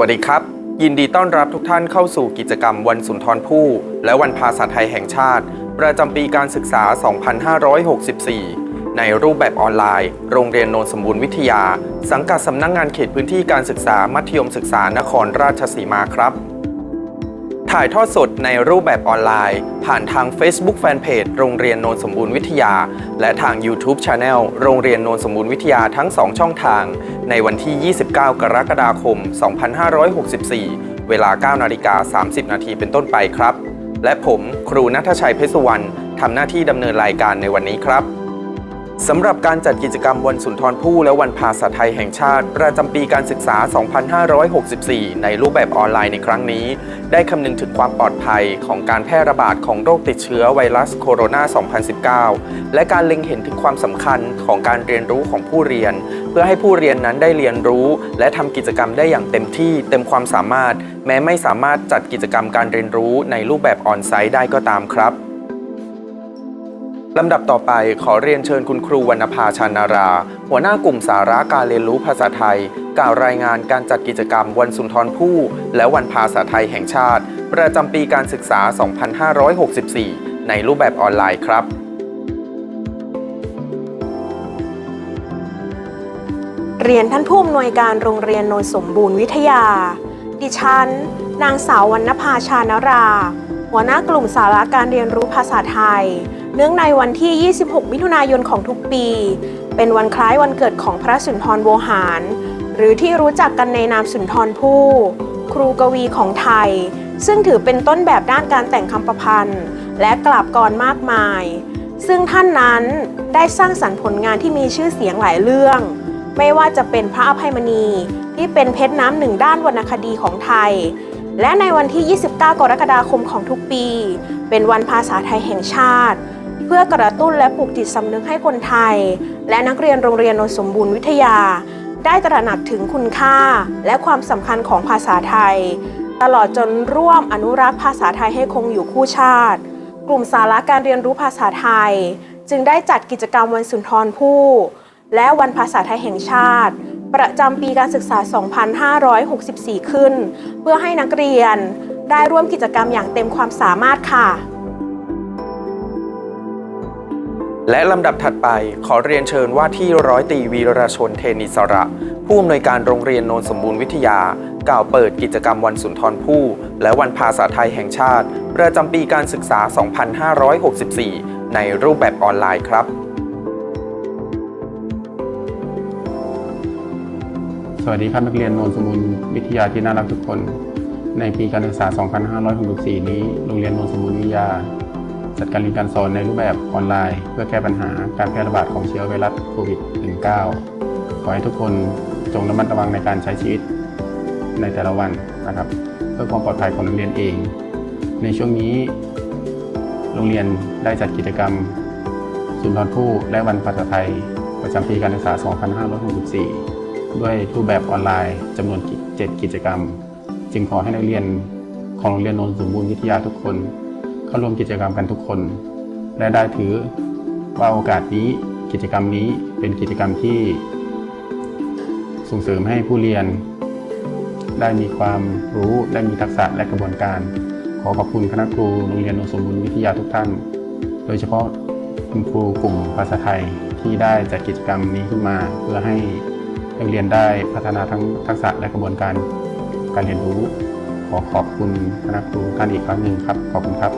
วัสดีครับ ยินดีต้อนรับทุกท่านเข้าสู่กิจกรรมวันสุนทรภู่และวันภาษาไทยแห่งชาติ ประจำปีการศึกษา 2564 ในรูปแบบออนไลน์ โรงเรียนโนนสมบูรณ์วิทยา สังกัดสำนักงงานเขตพื้นที่การศึกษามัธยมศึกษานครราชสีมาครับ ถ่ายทอดสดในรูปแบบออนไลน์ ผ่านทาง Facebook Fanpage โรงเรียนโนนสมบูรณ์วิทยา และทาง YouTube Channel โรงเรียนโนนสมบูรณ์วิทยาทั้ง 2 ช่องทาง ในวันที่ 29 กรกฎาคม 2564 เวลา 9 นาฬิกา 30 นาทีเป็นต้นไปครับ และผมครูนัทชัยเพชรสุวรรณทำหน้าที่ดำเนินรายการในวันนี้ครับ สำหรับการจัดกิจกรรมวันสุนทรภู่และวันภาษาไทยแห่งชาติ ประจำปีการศึกษา 2564 ในรูปแบบออนไลน์ในครั้งนี้ ได้คำนึงถึงความปลอดภัยของการแพร่ระบาดของโรคติดเชื้อไวรัสโคโรนา 2019 และการเล็งเห็นถึงความสำคัญของการเรียนรู้ของผู้เรียน เพื่อให้ผู้เรียนนั้นได้เรียนรู้ และทำกิจกรรมได้อย่างเต็มที่เต็มความสามารถ แม้ไม่สามารถจัดกิจกรรมการเรียนรู้ในรูปแบบออนไซต์ได้ก็ตามครับ ลำดับต่อไปขอเรียนเชิญคุณครูวรรณภาชานารา หัวหน้ากลุ่มสาระการเรียนรู้ภาษาไทย กล่าวรายงานการจัดกิจกรรมวันสุนทรภู่และวันภาษาไทยแห่งชาติ ประจำปีการศึกษา 2564 ในรูปแบบออนไลน์ครับเรียนท่านผู้อำนวยการโรงเรียนโนนสมบูรณ์วิทยา ดิฉัน นางสาววรรณภาชานรา หัวหน้ากลุ่มสาระการเรียนรู้ภาษาไทย เนื่องในวันที่ 26 มิถุนายนของทุกปี เป็นวันคล้ายวันเกิดของพระสุนทรโวหาร หรือที่รู้จักกันในนามสุนทรภู่ครูกวีของไทย ซึ่งถือเป็นต้นแบบด้านการแต่งคำประพันธ์ และกลับกรมากมาย ซึ่งท่านนั้นได้สร้างสรรค์ผลงานที่มีชื่อเสียงหลายเรื่อง ไม่ว่าจะเป็นพระอภัยมณีที่เป็นเพชรน้ำหนึ่งด้านวรรณคดีของไทย และในวันที่ 29 กรกฎาคมของทุกปี เป็นวันภาษาไทยแห่งชาติ เพื่อกระตุ้นและปลูกจิตสำนึกให้คนไทย และนักเรียนโรงเรียนนนสมบูรณ์วิทยา ได้ตระหนักถึงคุณค่าและความสำคัญของภาษาไทย ตลอดจนร่วมอนุรักษ์ภาษาไทยให้คงอยู่คู่ชาติ กลุ่มสาระการเรียนรู้ภาษาไทย จึงได้จัดกิจกรรมวันสุนทรภู่และวันภาษาไทยแห่งชาติ ประจำปีการศึกษา 2564 ขึ้น เพื่อให้นักเรียนได้ร่วมกิจกรรมอย่างเต็มความสามารถค่ะ และลำดับถัดไปขอเรียนเชิญว่าที่ร้อยตีวีรชนเทนิสระ ผู้อำนวยการโรงเรียนโนนสมบูรณ์วิทยา กล่าวเปิดกิจกรรมวันสุนทรภู่และวันภาษาไทยแห่งชาติ ประจำปีการศึกษา 2564 ในรูปแบบออนไลน์ครับ วัสดีครับนักเรียนโนนสมุนวิทยาที่น่ารักทุกคน ในปีการศึกษา 2564 นี้ โรงเรียนโนนสมุนวิทยา จัดการเรียนการสอนในรูปแบบออนไลน์ เพื่อแก้ปัญหาการแพร่ระบาดของเชื้อไวรัสโควิด -19 ขอให้ทุกคนจงระมัดระวังในการใช้ชีวิตในแต่ละวันนะครับ เพื่อความปลอดภัยของนักเรียนเอง ในช่วงนี้ โรงเรียนได้จัดกิจกรรมสุนทรภู่และวันภาษาไทย ประจำปีการศึกษา 2564 ด้วยรูปแบบออนไลน์จำนวน 7 กิจกรรม จึงขอให้นักเรียนของโรงเรียนโนนสมบูรณ์วิทยาทุกคน เข้าร่วมกิจกรรมกันทุกคน และได้ถือว่าโอกาสนี้กิจกรรมนี้เป็นกิจกรรมที่ส่งเสริมให้ผู้เรียน ได้มีความรู้ได้มีทักษะและกระบวนการ ขอขอบคุณคณะครูโรงเรียนโนนสมบูรณ์วิทยาทุกท่าน โดยเฉพาะคุณครูกลุ่มภาษาไทยที่ได้จัดกิจกรรมนี้ขึ้นมาเพื่อให้ นักเรียนได้พัฒนาทั้งทักษะและกระบวนการการเรียนรู้ ขอขอบคุณคณะครูท่านอีกครั้งหนึ่งครับ ขอบคุณครับ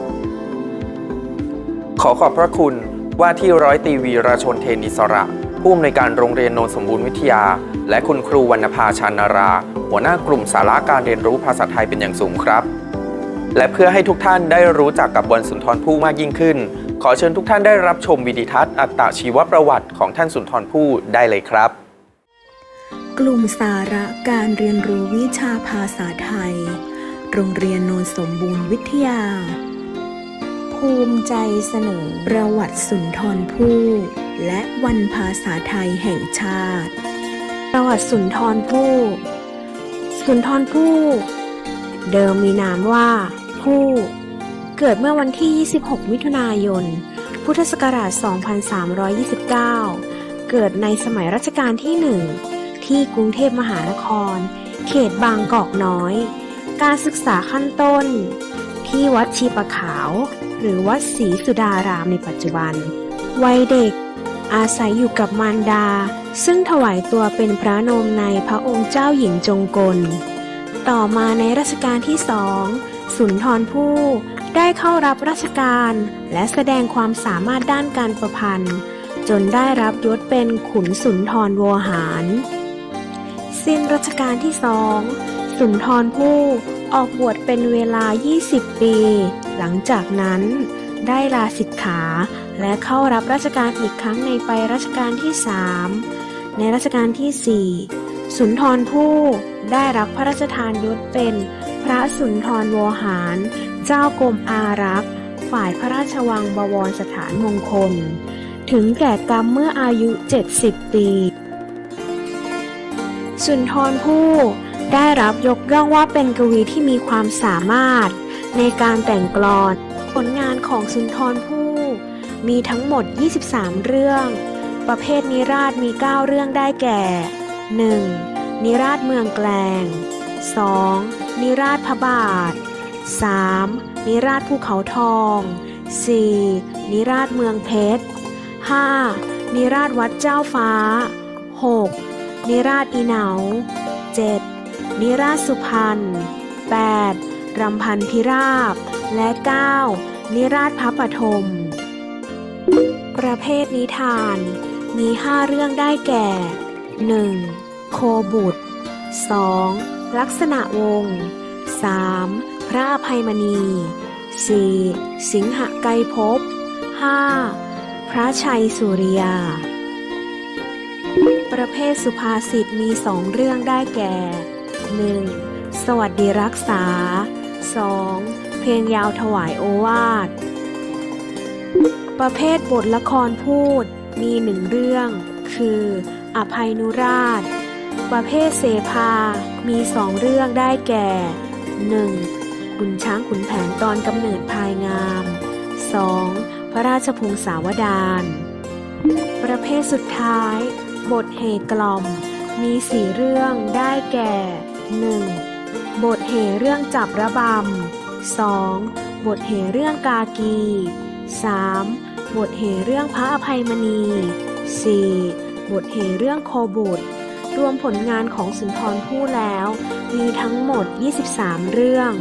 ขอขอบพระคุณว่าที่ร้อยตีวีราชนเทนอิสระผู้อำนวยการโรงเรียนโนนสมบูรณ์วิทยา และคุณครูวรรณภาชานารา หัวหน้ากลุ่มสาระการเรียนรู้ภาษาไทยเป็นอย่างสูงครับ และเพื่อให้ทุกท่านได้รู้จักกับวันสุนทรภู่มากยิ่งขึ้น ขอเชิญทุกท่านได้รับชมวิดีทัศน์อัตชีวประวัติของท่านสุนทรภู่ได้เลยครับ กลุ่มสาระการเรียนรู้วิชาภาษาไทย โรงเรียนโนนสมบูรณ์วิทยา ภูมิใจเสนอประวัติสุนทรภู่และวันภาษาไทยแห่งชาติ ประวัติสุนทรภู่สุนทรภู่เดิมมีนามว่าภู่เกิดเมื่อวันที่ 26 มิถุนายน พุทธศักราช 2329 เกิดในสมัยรัชกาลที่หนึ่ง ที่กรุงเทพมหานคร เขตบางกอกน้อย การศึกษาขั้นต้น ที่วัดชีประขาว หรือวัดศรีสุดารามในปัจจุบัน วัยเด็ก อาศัยอยู่กับมารดา ซึ่งถวายตัวเป็นพระนมในพระองค์เจ้าหญิงจงกล ต่อมาในรัชกาลที่สองสุนทรภู่ได้เข้ารับราชการและแสดงความสามารถด้านการประพันธ์ จนได้รับยศเป็นขุนสุนทรวหาร สิ้นรัชกาลที่สอง สุนทรภู่ออกบวชเป็นเวลา 20 ปี หลังจากนั้นได้ลาสิกขาและเข้ารับราชการอีกครั้งในไปรัชกาลที่สามในรัชกาลที่สี่สุนทรภู่ได้รับพระราชทานยศเป็นพระสุนทรวหาร เจ้ากรมอารักษ์ ฝ่ายพระราชวังบวรสถานมงคล ถึงแก่กรรมเมื่ออายุ 70 ปี สุนทรภู่ได้รับยกย่องว่าเป็นกวีที่มีความสามารถ ในการแต่งกลอน ผลงานของสุนทรภู่มีทั้งหมด 23 เรื่อง ประเภทนิราศมี 9 เรื่องได้แก่ 1. นิราศเมืองแกลง 2. นิราศพระบาท 3. นิราศภูเขาทอง 4. นิราศเมืองเพชร 5. นิราศวัดเจ้าฟ้า 6. นิราศอีเหนา 7. นิราศสุพรรณ 8. รำพันพิราบ และ 9. นิราศพระปฐมประเภทนิทาน มี5เรื่องได้แก่ 1. โคบุตร 2. ลักษณะวงศ์ 3. พระอภัยมณี 4. สิงหไกรภพ 5. พระชัยสุริยา ประเภทสุภาษิตมีสองเรื่องได้แก่ 1. สวัสดีรักษา 2. เพลงยาวถวายโอวาท ประเภทบทละครพูดมีหนึ่งเรื่อง คือ อภัยนุราช ประเภทเสภา มีสองเรื่องได้แก่ 1. บุญช้างขุนแผนตอนกำเนิดพายงาม 2. พระราชพงศาวดารประเภทสุดท้าย บทเหกล่อม มีสี่เรื่องได้แก่ 1. บทเหเรื่องจับระบำ 2. บทเหเรื่องกากี 3. บทเหเรื่องพระอภัยมณี 4. บทเหเรื่องโคบุตร รวมผลงานของสุนทรภู่แล้ว มีทั้งหมด 23 เรื่อง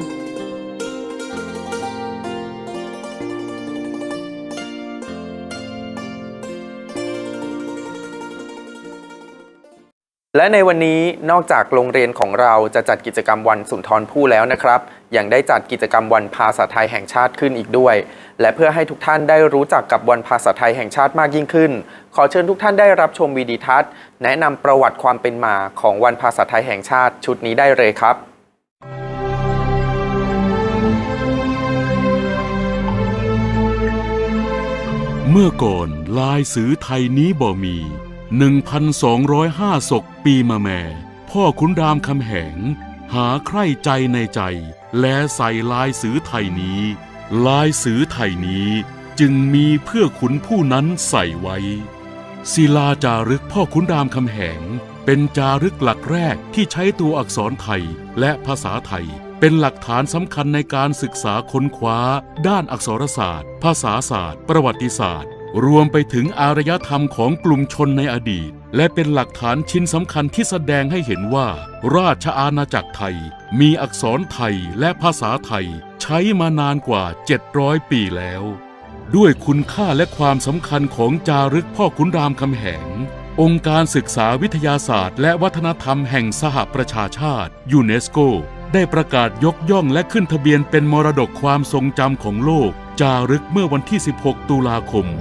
และในวันนี้นอกจากโรงเรียนของเราจะจัดกิจกรรมวันสุนทรภู่แล้วนะครับ ยังได้จัดกิจกรรมวันภาษาไทยแห่งชาติขึ้นอีกด้วย และเพื่อให้ทุกท่านได้รู้จักกับวันภาษาไทยแห่งชาติมากยิ่งขึ้น ขอเชิญทุกท่านได้รับชมวีดีทัศน์ แนะนำประวัติความเป็นมาของวันภาษาไทยแห่งชาติชุดนี้ได้เลยครับเมื่อก่อนลายสือไทยนี้บ่มี 1,205ศกปีมาแม่ พ่อขุนรามคำแหง หาใคร่ใจในใจ และใส่ลายสือไทยนี้ ลายสือไทยนี้จึงมีเพื่อขุนผู้นั้นใส่ไว้ ศิลาจารึกพ่อขุนรามคำแหง เป็นจารึกหลักแรกที่ใช้ตัวอักษรไทยและภาษาไทย เป็นหลักฐานสำคัญในการศึกษาค้นคว้า ด้านอักษรศาสตร์ ภาษาศาสตร์ ประวัติศาสตร์ รวมไปถึงอารยธรรมของกลุ่มชนในอดีต และเป็นหลักฐานชิ้นสำคัญที่แสดงให้เห็นว่า ราชอาณาจักรไทย มีอักษรไทยและภาษาไทย ใช้มานานกว่า 700 ปีแล้ว ด้วยคุณค่าและความสำคัญของจารึกพ่อขุนรามคำแหง องค์การศึกษาวิทยาศาสตร์ และวัฒนธรรมแห่งสหประชาชาติยูเนสโกได้ประกาศยกย่องและขึ้นทะเบียนเป็นมรดกความทรงจำของโลก จารึกเมื่อวันที่ 16 ตุลาคม 2546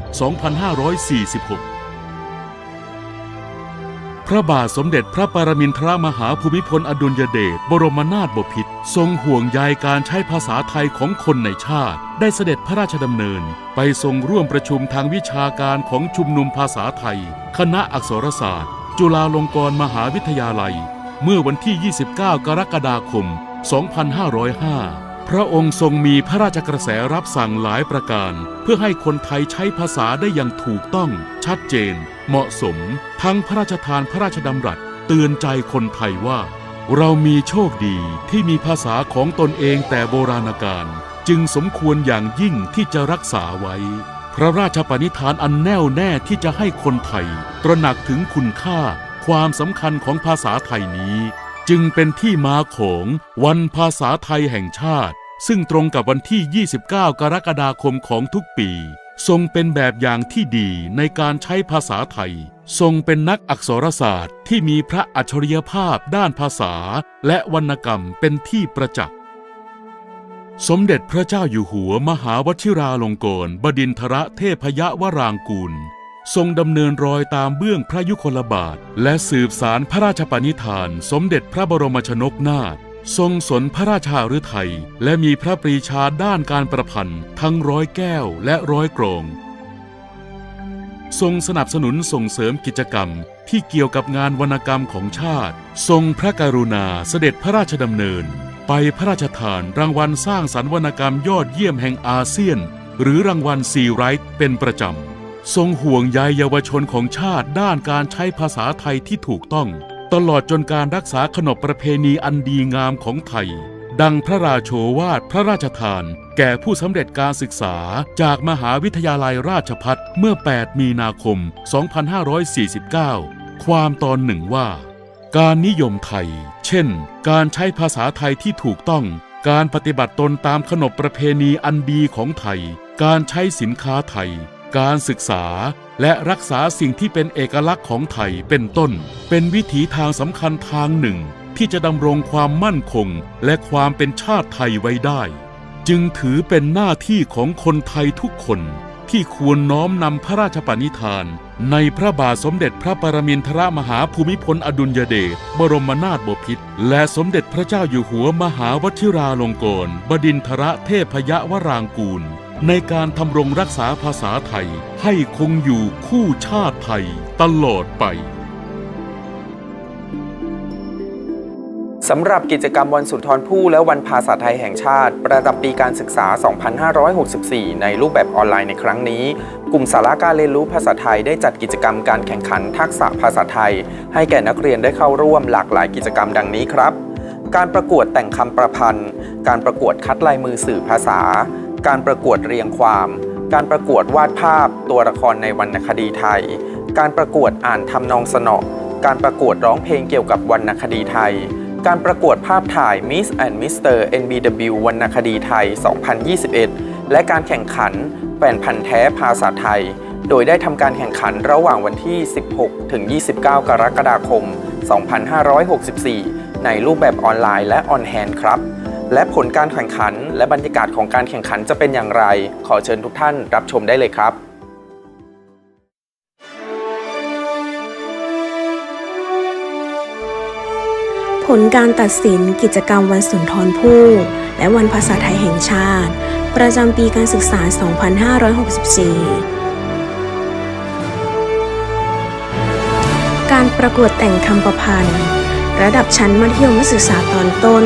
พระบาทสมเด็จพระปรมินทรมหาภูมิพลอดุลยเดชบรมนาถบพิตรทรงห่วงใยการใช้ภาษาไทยของคนในชาติ ได้เสด็จพระราชดำเนิน ไปทรงร่วมประชุมทางวิชาการของชุมนุมภาษาไทย คณะอักษรศาสตร์ จุฬาลงกรณ์มหาวิทยาลัย เมื่อวันที่ 29 กรกฎาคม 2505 พระองค์ทรงมีพระราชกระแสรับสั่งหลายประการ เพื่อให้คนไทยใช้ภาษาได้อย่างถูกต้อง ชัดเจน เหมาะสม ทั้งพระราชทานพระราชดำรัสเตือนใจคนไทยว่า เรามีโชคดีที่มีภาษาของตนเองแต่โบราณกาลจึงสมควรอย่างยิ่งที่จะรักษาไว้ พระราชปณิธานอันแน่วแน่ที่จะให้คนไทย ตระหนักถึงคุณค่า ความสำคัญของภาษาไทยนี้ จึงเป็นที่มาของวันภาษาไทยแห่งชาติ ซึ่งตรงกับวันที่ 29 กรกฎาคมของทุกปี ทรงเป็นแบบอย่างที่ดีในการใช้ภาษาไทย ทรงเป็นนักอักษรศาสตร์ที่มีพระอัจฉริยภาพด้านภาษาและวรรณกรรมเป็นที่ประจักษ์ สมเด็จพระเจ้าอยู่หัวมหาวชิราลงกรณบดินทรเทพยวรางกูล ทรงดำเนินรอยตามเบื้องพระยุคลบาท และสืบสารพระราชปณิธาน สมเด็จพระบรมชนกนาถ ทรงสนพระราชาฤทัยและมีพระปรีชาด้านการประพันธ์ทั้งร้อยแก้วและร้อยกรอง ทรงสนับสนุนส่งเสริมกิจกรรมที่เกี่ยวกับงานวรรณกรรมของชาติ ทรงพระกรุณาเสด็จพระราชดำเนิน ไปพระราชทานรางวัลสร้างสรรค์วรรณกรรมยอดเยี่ยมแห่งอาเซียน หรือรางวัลซีไรท์เป็นประจำ ทรงห่วงใยเยาวชนของชาติด้านการใช้ภาษาไทยที่ถูกต้อง ตลอดจนการรักษาขนบประเพณีอันดีงามของไทย ดังพระราโชวาทพระราชทาน แก่ผู้สำเร็จการศึกษาจากมหาวิทยาลัยราชพัฒเมื่อ 8 มีนาคม 2549 ความตอนหนึ่งว่า การนิยมไทย เช่น การใช้ภาษาไทยที่ถูกต้อง การปฏิบัติตนตามขนบประเพณีอันดีของไทย การใช้สินค้าไทย การศึกษา และรักษาสิ่งที่เป็นเอกลักษณ์ของไทยเป็นต้น เป็นวิถีทางสำคัญทางหนึ่ง ที่จะดำรงความมั่นคง และความเป็นชาติไทยไว้ได้ จึงถือเป็นหน้าที่ของคนไทยทุกคน ที่ควรน้อมนำพระราชปณิธาน ในพระบาทสมเด็จพระปรมินทรมหาภูมิพลอดุลยเดชบรมนาถบพิตรและสมเด็จพระเจ้าอยู่หัวมหาวชิราลงกรณบดินทรเทพยวรางกูล ในการทำรงรักษาภาษาไทยให้คงอยู่คู่ชาติไทยตลอดไปสำหรับกิจกรรมวันสุนทรภู่และวันภาษาไทยแห่งชาติ ประจำปีการศึกษา 2564 ในรูปแบบออนไลน์ในครั้งนี้ กลุ่มสาระการเรียนรู้ภาษาไทยได้จัดกิจกรรมการแข่งขันทักษะภาษาไทย ให้แก่นักเรียนได้เข้าร่วมหลากหลายกิจกรรมดังนี้ครับ การประกวดแต่งคำประพันธ์ การประกวดคัดลายมือสื่อภาษา การประกวดเรียงความ การประกวดวาดภาพตัวละครในวรรณคดีไทย การประกวดอ่านทำนองสนอการประกวดร้องเพลงเกี่ยวกับวรรณคดีไทย การประกวดภาพถ่าย Miss and Mr. NBW วรรณคดีไทย 2021 และการแข่งขันแฟนพันธ์แท้ภาษาไทย โดยได้ทำการแข่งขันระหว่างวันที่ 16 ถึง 29 กรกฎาคม 2564 ในรูปแบบออนไลน์และออนแฮนด์ครับ และผลการแข่งขัน และบรรยากาศของการแข่งขันจะเป็นอย่างไร ขอเชิญทุกท่านรับชมได้เลยครับผลการตัดสินกิจกรรมวันสุนทรภู่และวันภาษาไทยแห่งชาติ ประจำปีการศึกษา 2564 การประกวดแต่งคำประพันธ์ ระดับชั้นมัธยมศึกษาตอนต้น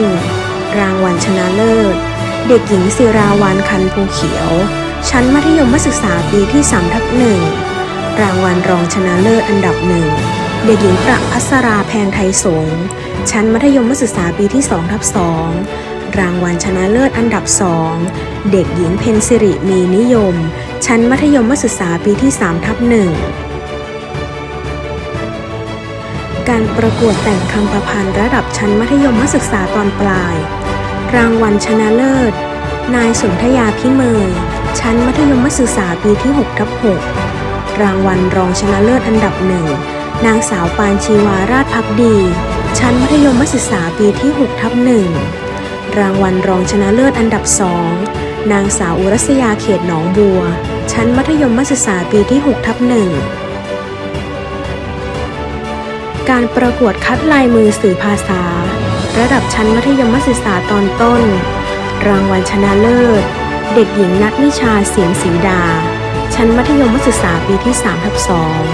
รางวัลชนะเลิศ เด็กหญิงศิราวันคันภูเขียว ชั้นมัธยมศึกษาปีที่3ทับหนึ่งรางวัลรองชนะเลิศอันดับหนึ่งเด็กหญิงประพัสราแพงไทยสงชั้นมัธยมศึกษาปีที่2ทับ2รางวัลชนะเลิศอันดับ2เด็กหญิงเพนสิริมีนิยม ชั้นมัธยมศึกษาปีที่3ทับหนึ่งการประกวดแต่งคำประพันธ์ระดับชั้นมัธยมศึกษาตอนปลาย รางวัลชนะเลิศ นายสนธยาพิเมย ชั้นมัธยมศึกษาปีที่6ทับ6รางวัลรองชนะเลิศอันดับหนึ่ง นางสาวปานชีวาราชพักดี ชั้นมัธยมศึกษาปีที่6ทับหนึ่ง รางวัลรองชนะเลิศอันดับสอง นางสาวอุรัสยาเขตหนองบัว ชั้นมัธยมศึกษาปีที่6ทับหนึ่งการประกวดคัดลายมือสื่อภาษา ระดับชั้นมัธยมศึกษาตอนต้น รางวัลชนะเลิศ เด็กหญิงนัทนิชาเสียงศรีดา ชั้นมัธยมศึกษาปีที่3ทับ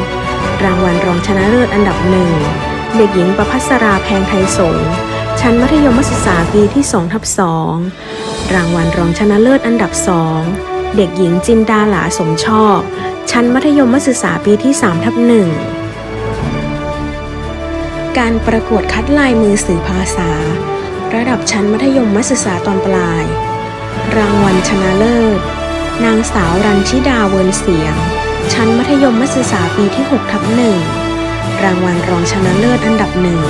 2รางวัลรองชนะเลิศอันดับหนึ่งเด็กหญิงประพัสราแพงไทยสงชั้นมัธยมศึกษาปีที่2ทับ2รางวัลรองชนะเลิศอันดับ2เด็กหญิงจินดาหลาสมชอบ ชั้นมัธยมศึกษาปีที่3ทับหนึ่ง การประกวดคัดลายมือสื่อภาษา ระดับชั้นมัธยมศึกษาตอนปลาย รางวัลชนะเลิศ นางสาวรัญชิดาเวินเสียง ชั้นมัธยมศึกษาปีที่6ทับหนึ่งรางวัลรองชนะเลิศอันดับหนึ่ง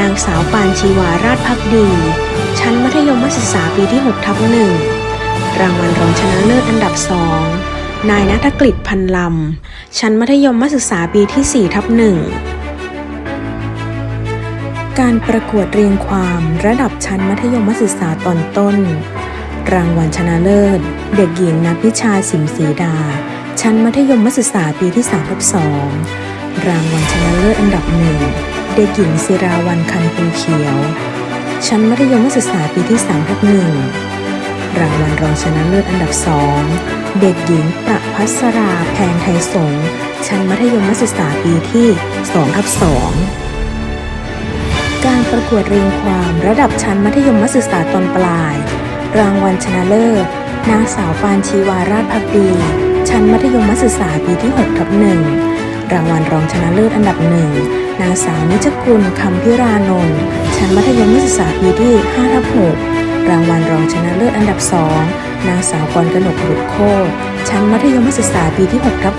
นางสาวปานชีวาราชพักดี ชั้นมัธยมศึกษาปีที่6ทับหนึ่งรางวัลรองชนะเลิศอันดับสองนายนัฐกฤษพันลำ ชั้นมัธยมศึกษาปีที่4ทับหนึ่ง การประกวดเรียงความระดับชั้นมัธยมศึกษาตอนต้น รางวัลชนะเลิศ เด็กหญิงนัทพิชาสิมศรีดา ชั้นมัธยมศึกษาปีที่3ทับ2รางวัลชนะเลิศอันดับหนึ่งเด็กหญิงศิราวันคันภูเขียว ชั้นมัธยมศึกษาปีที่3ทับหนึ่งรางวัลรองชนะเลิศอันดับ2เด็กหญิงประพัสราแพงไทยสง ชั้นมัธยมศึกษาปีที่2ทับ2 การประกวดเรียงความระดับชั้นมัธยมศึกษาตอนปลาย รางวัลชนะเลิศ นางสาวปานชีวาราชพักดี ชั้นมัธยมศึกษาปีที่6ทับหนึ่งรางวัลรองชนะเลิศอันดับหนึ่งนางสาวนิจกุลคำพิรานนท์ชั้นมัธยมศึกษาปีที่5ทับ6รางวัลรองชนะเลิศอันดับสองนางสาวกรกนกบุตรโคชั้นมัธยมศึกษาปีที่6ทับ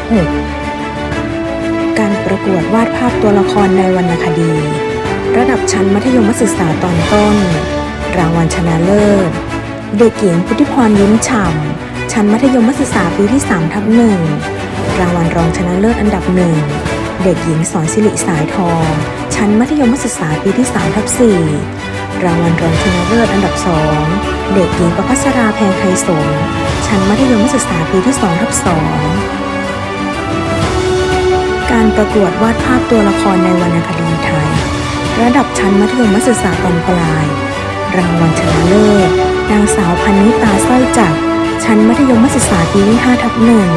6การประกวดวาดภาพตัวละครในวรรณคดี ระดับชั้นมัธยมศึกษาตอนต้น รางวัลชนะเลิศ เด็กหญิงพุทธิพรยิ้มฉ่ำ ชั้นมัธยมศึกษาปีที่3ทับหนึ่งรางวัลรองชนะเลิศอันดับหนึ่ง เด็กหญิงสอนสิริสายทอง ชั้นมัธยมศึกษาปีที่3ทับ4รางวัลรองชนะเลิศอันดับ2เด็กหญิงประพัสราแพงไทยสงชั้นมัธยมศึกษาปีที่2ทับ2การประกวดวาดภาพตัวละครในวรรณคดีไทย ระดับชั้นมัธยมศึกษาตอนปลาย รางวัลชนะเลิศนางสาวพันนิตาสร้อยจักรชั้นมัธยมศึกษาปีที่5ทับหนึ่ง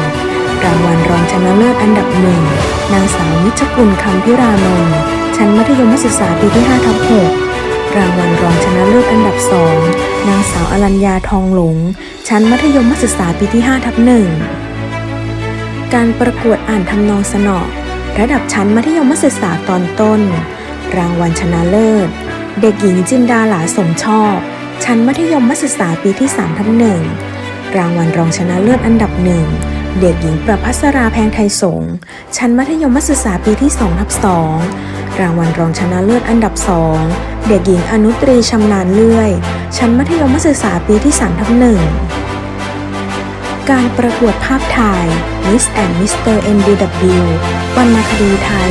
รางวัลรองชนะเลิศอันดับหนึ่งนางสาวนิชกุลคำพิรานนท์ชั้นมัธยมศึกษาปีที่5ทับ6รางวัลรองชนะเลิศอันดับสองนางสาวอรัญญาทองหลง ชั้นมัธยมศึกษาปีที่5ทับหนึ่งการประกวดอ่านทำนองสนอระดับชั้นมัธยมศึกษาตอนต้น รางวัลชนะเลิศ เด็กหญิงจินดาหลาสมชอบ ชั้นมัธยมมศึกษาปีที่3ทับหนึ่งรางวัลรองชนะเลิศอันดับหนึ่งเด็กหญิงประพัสราแพงไทยสงชั้นมัธยมมศึกษาปีที่2ทับ2รางวัลรองชนะเลิศอันดับ2เด็กหญิงอนุตรีชำนาญเลื่อย ชั้นมัธยมศึกษาปีที่3ทับหนึ่งการประกวดภาพถ่าย Miss and Mr. NBW วรรณคดีไทย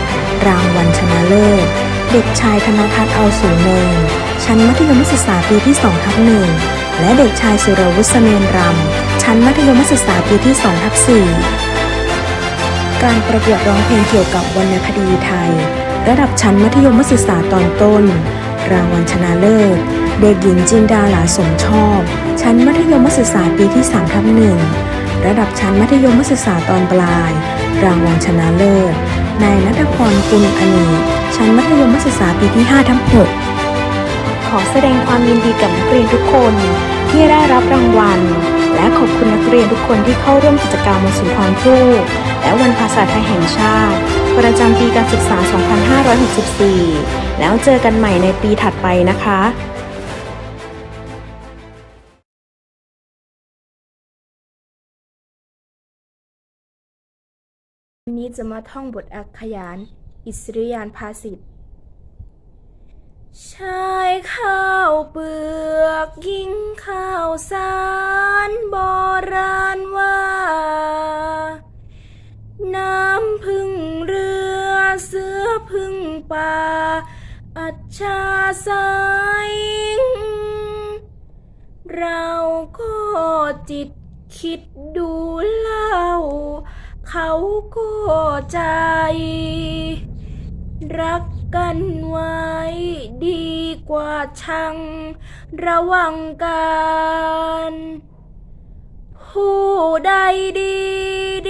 2021 รางวัลชนะเลิศ เด็กชายธนทัศน์เอาสูงเนิน ชั้นมัธยมศึกษาปีที่2ทับหนึ่งและเด็กชายสุรวุฒิเสนนรำ ชั้นมัธยมศึกษาปีที่2ทับ4การประกวดร้องเพลงเกี่ยวกับวรรณคดีไทย ระดับชั้นมัธยมศึกษาตอนต้น รางวัลชนะเลิศ เด็กหญิงจินดาหลาสมชอบ ชั้นมัธยมศึกษาปีที่3ทับหนึ่งระดับชั้นมัธยมศึกษาตอนปลาย รางวัลชนะเลิศ นายนัทพรกุลอเนกชั้นมัธยมศึกษาปีที่5ทับ6ขอแสดงความยินดีกับนักเรียนทุกคนที่ได้รับรางวัล และขอบคุณนักเรียนทุกคนที่เข้าร่วมกิจกรรมวันสุนทรภู่และวันภาษาไทยแห่งชาติ ประจำปีการศึกษา 2564 แล้วเจอกันใหม่ในปีถัดไปนะคะ นี้จะมาท่องบทอักขยาน อิสริยานภาษิตชายข้าวเปลือกยิงข้าวสารโบราณว่า น้ำพึ่งเรือเสือพึ่งป่า อัจฉาสายเราก็จิตคิดดูเล่า เขาก็ใจ รักกันไว้ดีกว่าชังระวังกันผู้ใดดี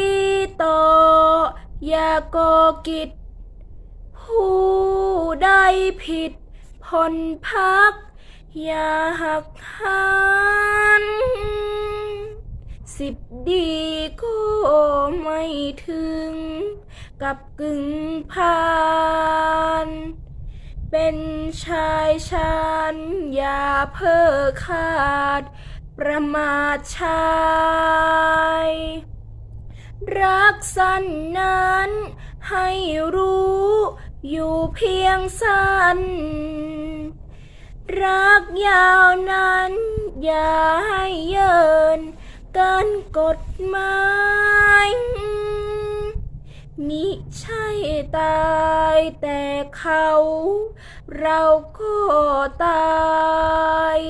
ดีต่อ อย่าก่อกิจ ผู้ใดผิดผ่อนพัก อย่าหักหัน สิบดีก็ไม่ถึง กับกึ่งผ่าน เป็นชายชันอย่าเพ้อขาด ประมาทชาย รักสั้นนั้นให้รู้อยู่เพียงสั้น รักยาวนั้นอย่าให้เยิน เกินกฎหมายมิใช่ตายแต่เขา เราก็ตาย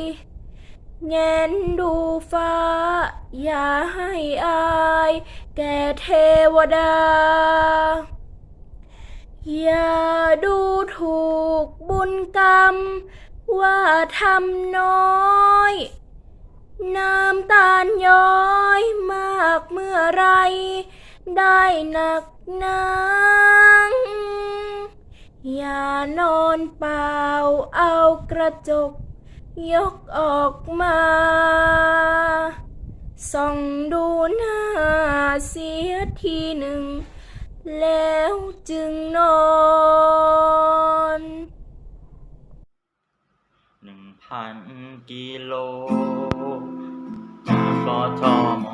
แงนดูฟ้า อย่าให้อาย แก่เทวดา อย่าดูถูกบุญกรรม ว่าทำน้อย น้ำตาลย้อยมากเมื่อไร ได้หนักนังอย่านอนเปล่าเอากระจก ยกออกมาส่องดูหน้าเสียทีหนึ่ง แล้วจึงนอน หนึ่งพันกิโลจากกทม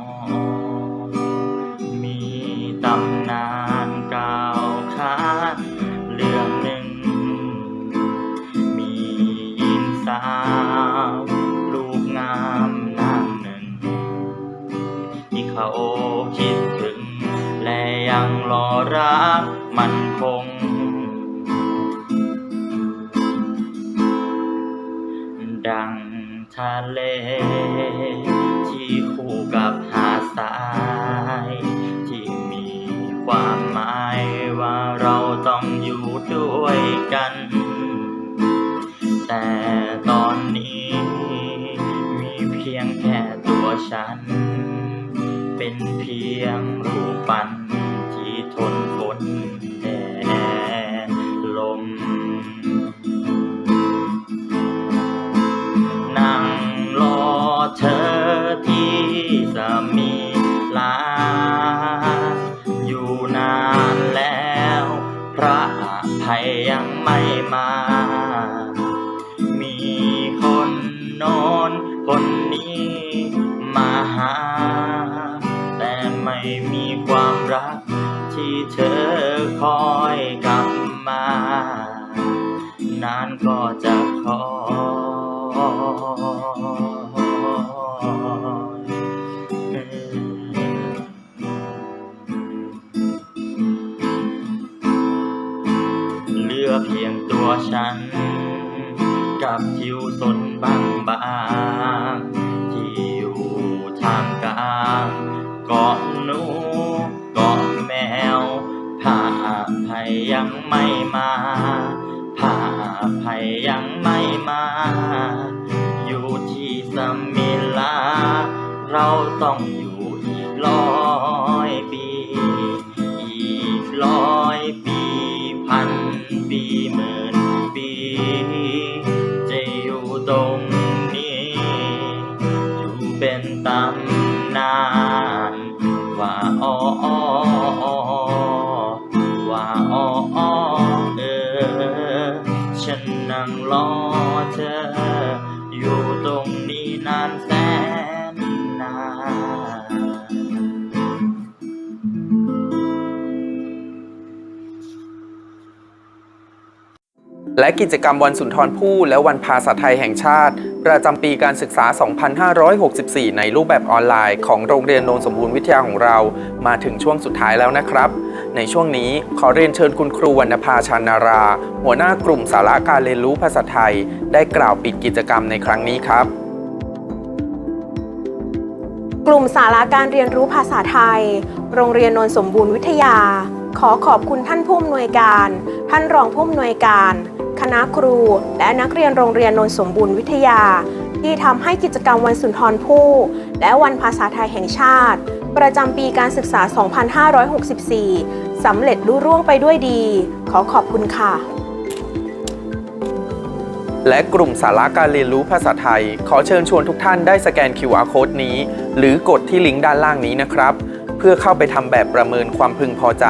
ฉัน เป็นเพียงรูปปั้นที่ทนฝน ยยังไม่มาผ้าภัยยังไม่มา อยู่ที่สมิลา เราต้องอยู่อีกร้อ และกิจกรรมวันสุนทรภู่และวันภาษาไทยแห่งชาติ ประจำปีการศึกษา 2564 ในรูปแบบออนไลน์ของโรงเรียนโนนสมบูรณ์วิทยาของเรา มาถึงช่วงสุดท้ายแล้วนะครับ ในช่วงนี้ขอเรียนเชิญคุณครูวรรณภาชานารา หัวหน้ากลุ่มสาระการเรียนรู้ภาษาไทย ได้กล่าวปิดกิจกรรมในครั้งนี้ครับกลุ่มสาระการเรียนรู้ภาษาไทย โรงเรียนโนนสมบูรณ์วิทยา ขอขอบคุณท่านผู้อำนวยการ ท่านรองผู้อำนวยการ คณะครู และนักเรียนโรงเรียนนนสมบูรณ์วิทยา ที่ทำให้กิจกรรมวันสุนทรภู่และวันภาษาไทยแห่งชาติ ประจำปีการศึกษา 2564 สำเร็จลุล่วงไปด้วยดี ขอขอบคุณค่ะ และกลุ่มสาระการเรียนรู้ภาษาไทย ขอเชิญชวนทุกท่านได้สแกน QR code นี้ หรือกดที่ลิงก์ด้านล่างนี้นะครับ เพื่อเข้าไปทำแบบประเมินความพึงพอใจ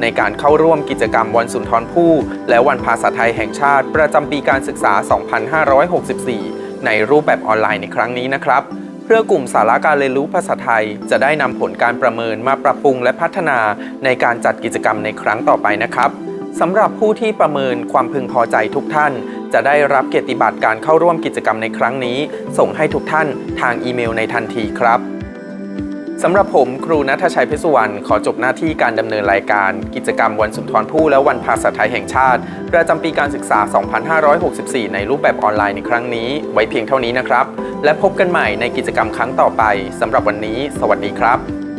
ในการเข้าร่วมกิจกรรมวันสุนทรภู่และวันภาษาไทยแห่งชาติประจำปีการศึกษา 2564 ในรูปแบบออนไลน์ในครั้งนี้นะครับเพื่อกลุ่มสาระการเรียนรู้ภาษาไทย จะได้นำผลการประเมินมาปรับปรุงและพัฒนาในการจัดกิจกรรมในครั้งต่อไปนะครับสำหรับผู้ที่ประเมินความพึงพอใจทุกท่าน จะได้รับเกียรติบัตรการเข้าร่วมกิจกรรมในครั้งนี้ ส่งให้ทุกท่านทางอีเมลในทันทีครับ สำหรับผมครูนัทชัยเพชรสุวรรณขอจบหน้าที่การดำเนินรายการ กิจกรรมวันสุนทรภู่และวันภาษาไทยแห่งชาติ ประจำปีการศึกษา 2564 ในรูปแบบออนไลน์ในครั้งนี้ ไว้เพียงเท่านี้นะครับ และพบกันใหม่ในกิจกรรมครั้งต่อไปสำหรับวันนี้ สวัสดีครับ